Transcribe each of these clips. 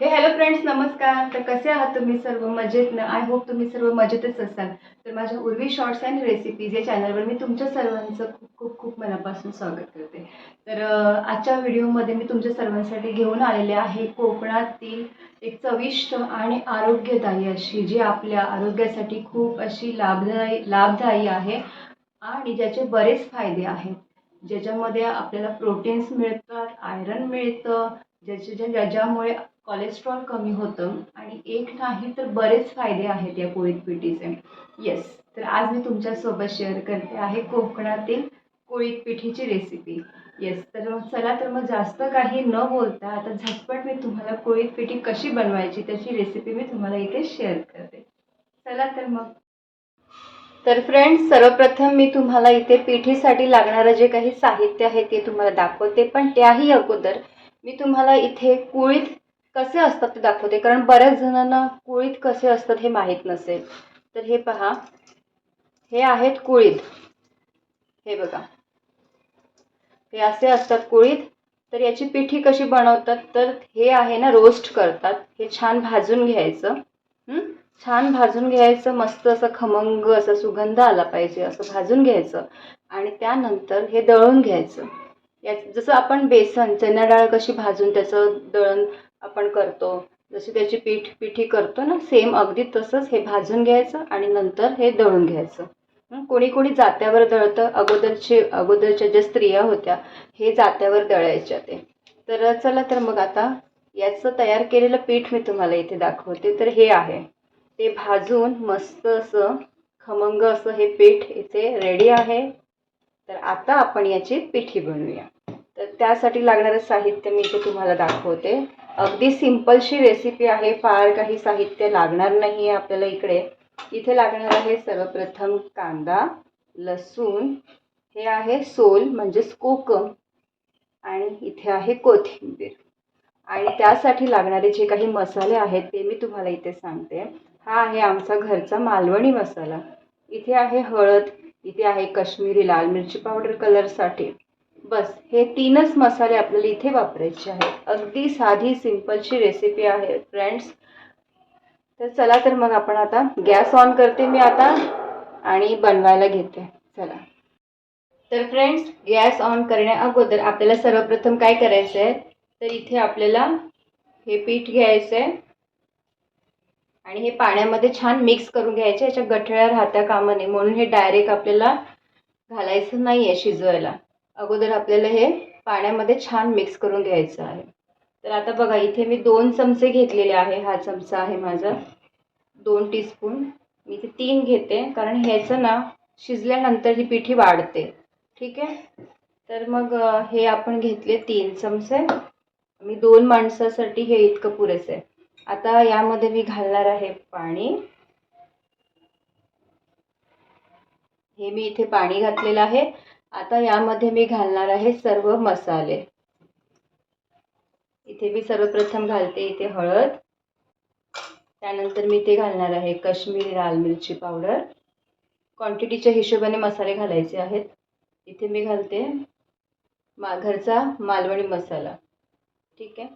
हे hello friends नमस्कार. तर कसे आहात तुम्ही सर्व? मजेत ना? आय होप तुम्ही सर्व मजेतच असाल. तर माझ्या उर्वी शॉर्ट्स अँड रेसिपीज या चॅनलवर मी तुमच्या सर्वांचं खूप खूप खूप मनापासून स्वागत करते. तर आजच्या व्हिडिओमध्ये मी तुमच्या सर्वांसाठी घेऊन आलेले आहे कोकणातील एक चविष्ट आणि आरोग्यदायी अशी जी आपल्या आरोग्यासाठी खूप अशी लाभदायी लाभदायी आहे आणि ज्याचे बरेच फायदे आहेत. ज्याच्यामध्ये आपल्याला प्रोटीन्स मिळतात आयरन मिळतं ज्याच्या ज्या ज्याच्यामुळे कोलेस्ट्रॉल कमी होतं आणि एक नाही तर बरेच फायदे आहेत या कोळीत पिठीचे. येस तर आज मी तुमच्यासोबत शेअर करते आहे कोकणातील कोळीत पिठीची रेसिपी येस तर मग चला तर मग जास्त काही न बोलता आता झटपट मी तुम्हाला कोळीत पिठी कशी बनवायची त्याची रेसिपी मी तुम्हाला इथे शेअर करते. चला तर मग. तर फ्रेंड्स सर्वप्रथम मी तुम्हाला इथे पिठीसाठी लागणारं जे काही साहित्य आहे ते तुम्हाला दाखवते पण त्याही अगोदर मी तुम्हाला इथे कुळीत कसे असतात ते दाखवते. कारण बऱ्याच जणांना कुळीत कसे असतात हे माहीत नसेल. तर हे पहा. हे आहेत कुळीत. हे बघा. हे असे असतात कुळीत. तर याची पिठी कशी बनवतात? तर हे आहे ना रोस्ट करतात. हे छान भाजून घ्यायचं. छान भाजून घ्यायचं. मस्त असं खमंग असा सुगंध आला पाहिजे. असं भाजून घ्यायचं. आणि त्यानंतर हे दळून घ्यायचं. या जसं आपण बेसन चना डाळ कशी भाजून त्याचं दळण आपण करतो. जशी त्याची पीठ पिठी करतो ना सेम अगदी तसंच हे भाजून घ्यायचं आणि नंतर हे दळून घ्यायचं. कोणी कोणी जात्यावर दळतं. अगोदरचे अगोदरच्या ज्या स्त्रिया होत्या हे जात्यावर दळायच्या ते. तर चला तर मग आता याचं तयार केलेलं पीठ मी तुम्हाला इथे दाखवते. तर हे आहे. ते भाजून मस्त असं खमंग असं हे पीठ इथे रेडी आहे. तर आता आपण याची पिठी बनवूया. तर त्यासाठी लागणारं साहित्य मी इथे तुम्हाला दाखवते. अगदी सिम्पलशी रेसिपी आहे. फार काही साहित्य लागणार नाही आहे आपल्याला इकडे. इथे लागणार आहे सर्वप्रथम कांदा लसूण हे आहे सोल म्हणजेच कोकम आणि इथे आहे कोथिंबीर. आणि त्यासाठी लागणारे जे काही मसाले आहेत ते मी तुम्हाला इथे सांगते. हा आहे आमचा घरचा मालवणी मसाला. इथे आहे हळद इथे आहे कश्मीरी लाल मिरची पावडर कलरसाठी बस हे तीनच मसाले आपल्याला इथे वापरायचे आहेत. अगदी साधी सिंपलची रेसिपी आहे फ्रेंड्स तर चला तर मग आपण आता गॅस ऑन करते मी आता आणि बनवायला घेते. चला. तर फ्रेंड्स गॅस ऑन करण्या अगोदर आपल्याला सर्वप्रथम काय करायचं आहे तर इथे आपल्याला हे पीठ घ्यायचं आहे आणि हे पाण्यामध्ये छान मिक्स करून घ्यायचे. याच्या गठळ्या राहत्या कामा नये म्हणून हे डायरेक्ट आपल्याला घालायचं नाही आहे शिजवायला. अगोदर आपल्याला हे पाण्यामध्ये छान मिक्स करून घ्यायचं आहे. तर आता बघा इथे मी दोन चमचे घेतलेले आहे. हा चमचा आहे माझा. दोन टीस्पून मी इथे तीन घेते कारण ह्याचं ना शिजल्यानंतर ही पिठी वाढते. ठीक आहे? तर मग हे आपण घेतले तीन चमचे. मी दोन माणसासाठी हे इतकं पुरेसं. आहे आता यामध्ये मी घालणार आहे पाणी. हे मी इथे पाणी घातलेलं आहे. आता यामध्ये मी घालणार आहे सर्व मसाले. इथे मी सर्वप्रथम घालते इथे हळद. त्यानंतर मी इथे घालणार आहे काश्मीरी लाल मिरची पावडर. क्वांटिटीच्या हिशोबाने मसाले घालायचे आहेत. इथे मी घालते मा घरचा मालवणी मसाला. ठीक आहे?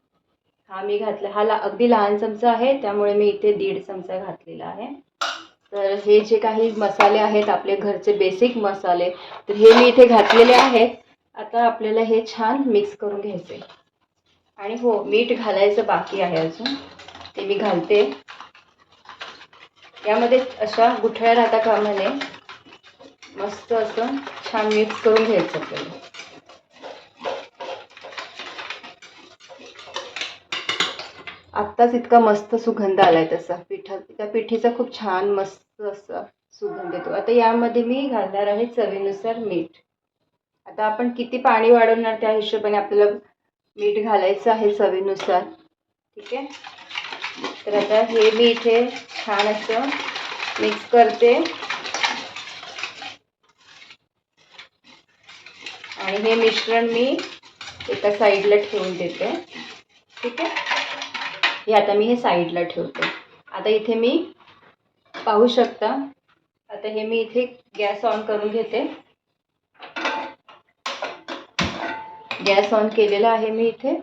हा मी घातला हा ला अगदी लहान चमचा आहे त्यामुळे मी इथे दीड चमचा घातलेला आहे. तर हे जे काही मसाले आहेत आपले घरचे बेसिक मसाले तर हे मी इथे घातलेले आहेत. आता आपल्याला हे छान मिक्स करून घ्यायचे आणि हो मीठ घालायचं बाकी आहे अजून. ते मी घालते. यामध्ये अशा गुठळ्या राहता कामाने मस्त असं छान मिक्स करून घ्यायचं आपल्याला. आत्ताच इतका मस्त सुगंध आलाय तसा पिठा त्या पिठीचा खूप छान मस्त असा सुगंध येतो. आता यामध्ये मी घालणार आहे चवीनुसार मीठ. आता आपण किती पाणी वाढवणार त्या हिशोबाने आपल्याला मीठ घालायचं आहे चवीनुसार. ठीक आहे? तर आता हे मी इथे छान असं मिक्स करते. आणि हे मिश्रण मी एका साईडला ठेवून देते. ठीक आहे? हे आता मी हे साईडला ठेवते. आता इथे मी पाहू शकता आता हे मी इथे गॅस ऑन करून घेते. गॅस ऑन केलेला आहे मी इथे.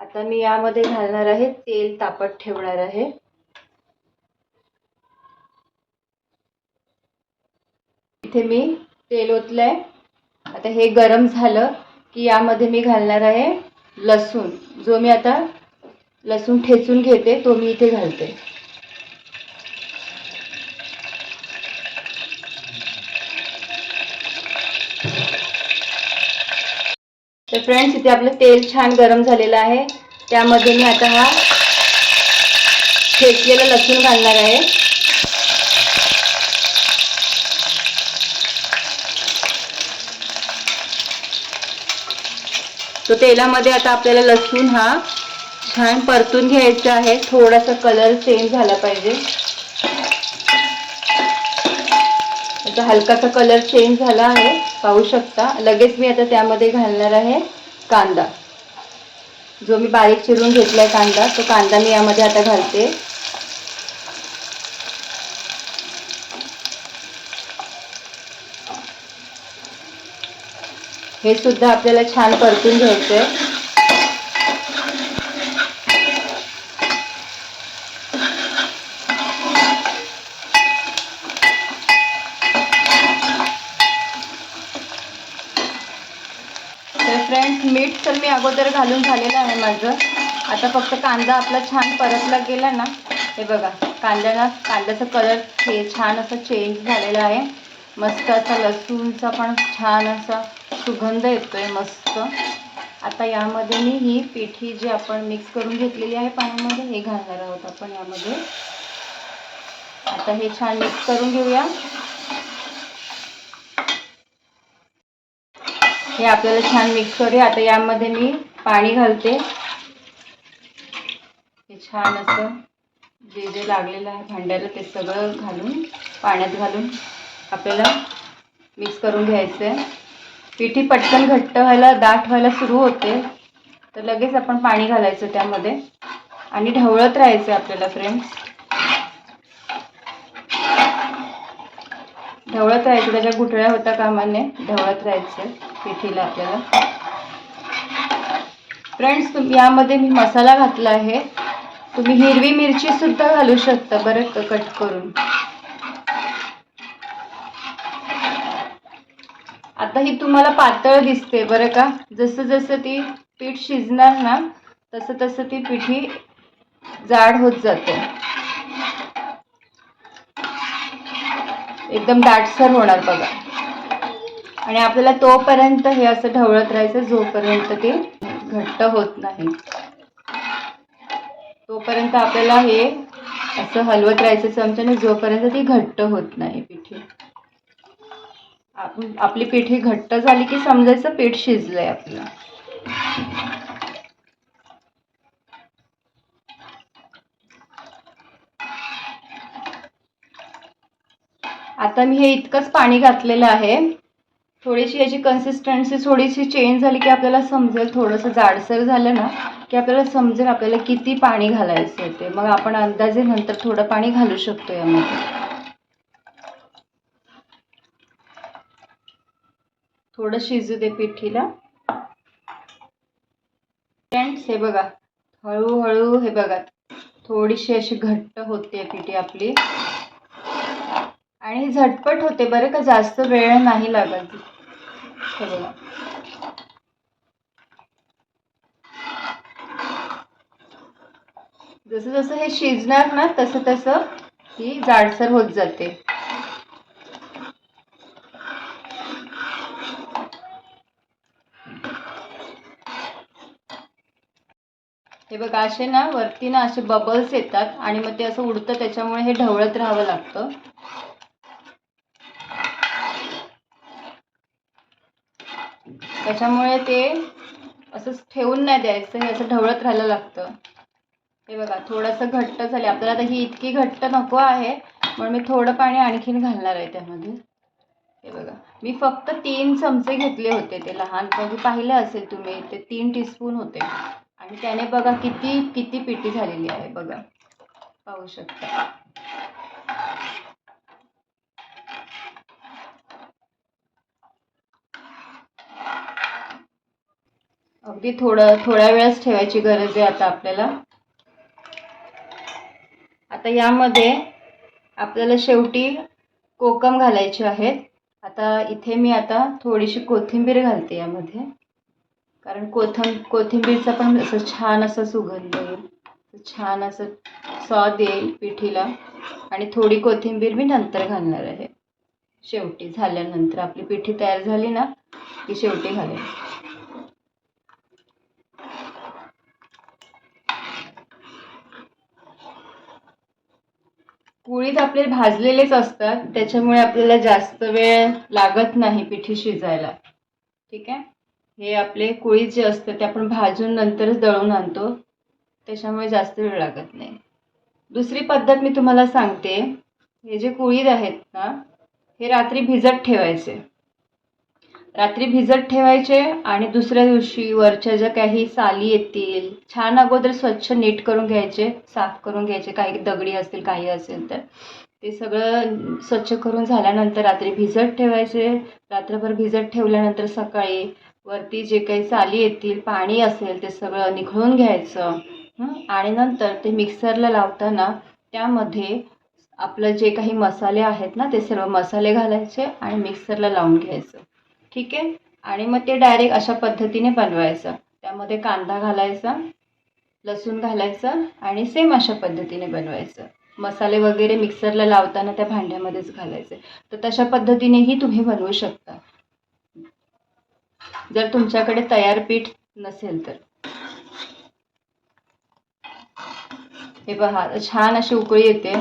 आता मी यामध्ये घालणार आहे तेल तापत ठेवणार आहे. इथे मी तेल ओतलंय. आता हे गरम झालं की यामध्ये मी घालणार आहे लसूण. जो मी आता लसूण ठेचून घेते तो मी इथे घालते. तर फ्रेंड्स इथे आपलं तेल छान गरम झालेलं आहे. त्यामध्ये मी आता हा ठेचलेला लसूण घालणार आहे. तो तेलामध्ये आता आपल्याला लसूण हा छान परतून घ्यायचं आहे. थोडासा कलर चेंज झाला पाहिजे. आता हलकासा कलर चेंज झाला आहे. पाहू शकता. लगेच मी आता त्यामध्ये घालणार आहे कांदा. जो मी बारीक चिरून घेतलाय कांदा तो कांदा मी यामध्ये आता घालते. हे सुद्धा आपल्याला छान परतून घ्यायचं आहे फ्रेंड्स मीठ तर मी अगोदर घालून झालेलं आहे माझं. आता फक्त कांदा आपला छान परतला गेला ना हे बघा कांद्याला कांद्याचा कलर हे छान असं चेंज झालेला आहे. मस्त असा लसूणचा पण छान असा सुगंध येतोय मस्त. आता यामध्ये मी ही पिठी जी आपण मिक्स करून घेतलेली आहे पाण्यामध्ये हे घालणार आहोत आपण यामध्ये. आता हे छान मिक्स करून घेऊया. हे आपल्याला छान मिक्स करूया आता यामध्ये मी पाणी घालते. हे छान असं जे जे लागलेलं आहे भांड्याला ते सगळं घालून पाण्यात घालून आपल्याला मिक्स करून घ्यायचं आहे पिठी पटकन घट्ट व्हायला दाट व्हायला सुरू होते. तर लगेच आपण पाणी घालायचं त्यामध्ये. आणि ढवळत राहायचं आपल्याला फ्रेंड्स. ढवळत राहायचं त्याच्या गुठळ्या होता कामाने ढवळत राहायचं पिठीला आपल्याला. फ्रेंड्स यामध्ये मी मसाला घातला आहे. तुम्ही हिरवी मिरची सुद्धा घालू शकता बरं कट करून. आता ही तुम्हाला पातळ दिसते बरं का. जसं जसं ती पीठ शिजणार ना तसं तसं ती पिठी जाड होत जाते. एकदम दाटसर होणार बघा. आणि आपल्याला तोपर्यंत हे असं ढवळत राहायचं जोपर्यंत ते घट्ट होत नाही. तोपर्यंत आपल्याला हे असं हलवत राहायचं चमच्याने जोपर्यंत ती घट्ट होत नाही पिठी. आपण आपली पिठी घट्ट झाली की समजायचं पीठ शिजलंय आपलं. आता मी हे इतकंच पाणी घातलेलं आहे. थोडीशी याची कन्सिस्टन्सी थोडीशी चेंज झाली की आपल्याला समजेल थोडंसं जाडसर झालं ना की आपल्याला समजेल आपल्याला किती पाणी घालायचं आहे ते. मग आपण अंदाजे नंतर थोडं पाणी घालू शकतो यामध्ये. थोडं शिजू दे पिठीला. फ्रेंड्स हे बघा हळूहळू हे बघा थोडीशी अशी घट्ट होते पिठी आपली. आणि झटपट होते बरं का जास्त वेळ नाही लागत. हे बघा जसं जसं हे शिजणार ना तसं तसं ही जाडसर होत जाते. हे बघा असे ना वरती ना असे बबल्स येतात आणि मग ते असं उडतं त्याच्यामुळे हे ढवळत राहावं लागतं. त्याच्यामुळे ते असंच ठेवून नाही द्यायचं हे असं ढवळत राहायला लागतं. हे बघा थोडंसं घट्ट झाले आपल्याला आता ही इतकी घट्ट नको आहे म्हणून मी थोडं पाणी आणखीन घालणार आहे त्यामध्ये. हे बघा मी फक्त तीन चमचे घेतले होते ते लहान. बघू पाहिलं असेल तुम्ही ते तीन टीस्पून होते. आणि त्याने बघा किती किती पिठी झालेली आहे बघा. पाहू शकता. अगदी थोडं थोड्या वेळच ठेवायची गरज आहे आता आपल्याला. आता यामध्ये आपल्याला शेवटी कोकम घालायचे आहेत. आता इथे मी आता थोडीशी कोथिंबीर घालते यामध्ये. कारण कोथं कोथिंबीरचा पण असं छान असं सुगंध येईल. छान असं स्वाद येईल पिठीला. आणि थोडी कोथिंबीर मी नंतर घालणार आहे. शेवटी झाल्यानंतर आपली पिठी तयार झाली ना की शेवटी घालेल कुळीत आपले भाजलेलेच असतात त्याच्यामुळे आपल्याला जास्त वेळ लागत नाही पिठी शिजायला. ठीक आहे? हे आपले कुळीत जे असतं ते आपण भाजून नंतरच दळून आणतो. त्याच्यामुळे जास्त वेळ लागत नाही. दुसरी पद्धत मी तुम्हाला सांगते. हे जे कुळीत आहेत ना हे रात्री भिजत ठेवायचे. रात्री भिजत ठेवायचे आणि दुसऱ्या दिवशी वरच्या ज्या काही साली येतील छान अगोदर स्वच्छ नीट करून घ्यायचे साफ करून घ्यायचे काही दगडी असतील काही असेल तर. ते सगळं स्वच्छ करून झाल्यानंतर रात्री भिजत ठेवायचे. रात्रभर भिजत ठेवल्यानंतर सकाळी वरती जे काही साली येतील पाणी असेल ते सगळं निघळून घ्यायचं. आणि नंतर ते मिक्सरला लावताना त्यामध्ये आपलं जे काही मसाले आहेत ना ते सर्व मसाले घालायचे आणि मिक्सरला लावून घ्यायचं. ठीक आहे? आणि मग ते डायरेक्ट अशा पद्धतीने बनवायचं. त्यामध्ये कांदा घालायचा लसूण घालायचं आणि सेम अशा पद्धतीने बनवायचं. मसाले वगैरे मिक्सरला लावताना त्या भांड्यामध्येच घालायचे. तर तशा पद्धतीनेही तुम्ही बनवू शकता. जर तुमच्याकडे तयार पीठ नसेल तर. हे बघा छान अशी उकळी येते.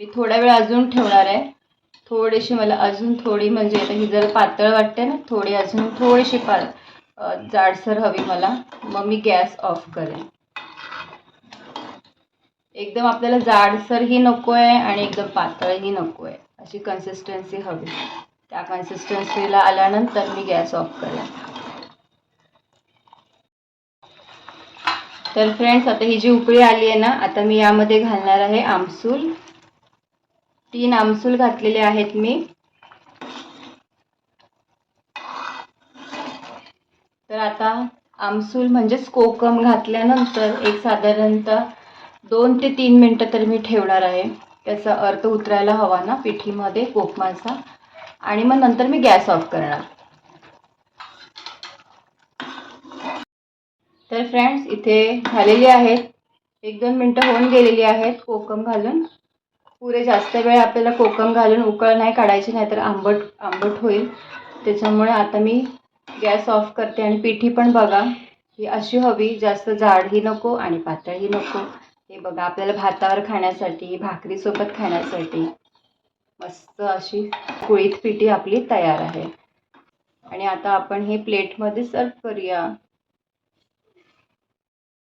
मी थोडा वेळ अजून ठेवणार आहे. थोडीशी मला अजून थोडी म्हणजे आता ही जर पातळ वाटते ना थोडी अजून थोडीशी पा जाडसर हवी मला. मग मी गॅस ऑफ करेन. एकदम आपल्याला जाडसरही नको आहे आणि एकदम पातळही नको आहे अशी कन्सिस्टन्सी हवी. त्या कन्सिस्टन्सीला आल्यानंतर मी गॅस ऑफ करेन. तर फ्रेंड्स आता ही जी उकळी आली आहे ना आता मी यामध्ये घालणार आहे आमसूल. तीन आमसूल घातलेले आहेत मी. तर आता आमसूल म्हणजेच कोकम घातल्यानंतर एक साधारणतः दोन ते तीन मिनटं तर मी ठेवणार आहे. त्याचा अर्थ उतरायला हवा ना पिठीमध्ये कोकमाचा आणि मग नंतर मी गॅस ऑफ करणार. तर फ्रेंड्स इथे झालेली आहेत. एक दोन मिनटं होऊन गेलेली आहेत कोकम घालून. पुरे जास्त वेळ आपल्याला कोकम घालून उकळ नाही काढायची नाही तर आंबट आंबट होईल. त्याच्यामुळे आता मी गॅस ऑफ करते आणि पिठी पण बघा ही अशी हवी जास्त जाडही नको आणि पातळही नको. हे बघा आपल्याला भातावर खाण्यासाठी भाकरीसोबत खाण्यासाठी मस्त अशी कुळीत पिठी आपली तयार आहे. आणि आता आपण हे प्लेटमध्ये सर्व करूया.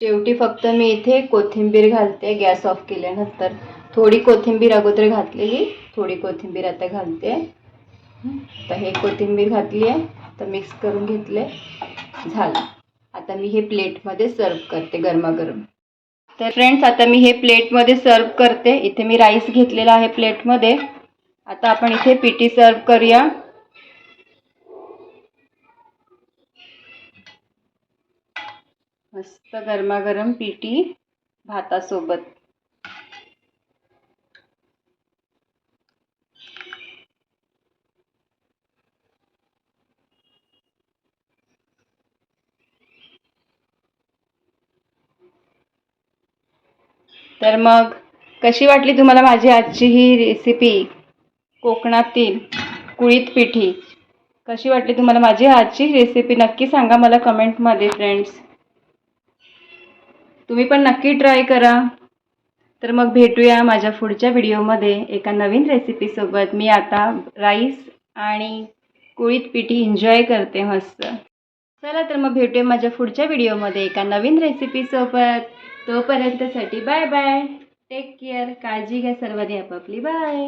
शेवटी फक्त मी इथे कोथिंबीर घालते गॅस ऑफ केल्यानंतर. थोडी कोथिंबीर अगोदर घातलेली थोडी कोथिंबीर आता घालते. आता तर हे कोथिंबीर घातली आहे तर मिक्स करून घेतले. झालं. आता मी हे प्लेटमध्ये सर्व करते गरमागरम. तर फ्रेंड्स आता मी हे प्लेटमध्ये सर्व करते. इथे मी राईस घेतलेला आहे प्लेटमध्ये. आता आपण इथे पिठी सर्व करूया. मस्त गरमागरम पिठी भातासोबत. तर मग कशी वाटली तुम्हाला माझी आजची ही रेसिपी कोकणातील कुळीत पिठी. कशी वाटली तुम्हाला माझी आजची रेसिपी नक्की सांगा मला कमेंटमध्ये फ्रेंड्स तुम्ही पण नक्की ट्राय करा. तर मग भेटूया माझ्या पुढच्या व्हिडिओमध्ये एका नवीन रेसिपीसोबत मी आता राईस आणि कुळीत पिठी एन्जॉय करते मस्त. चला तर मग भेटूया माझ्या पुढच्या व्हिडिओमध्ये एका नवीन रेसिपीसोबत तोपर्यंतसाठी बाय बाय. टेक केअर काळजी घ्या सर्वांनी आपापली. बाय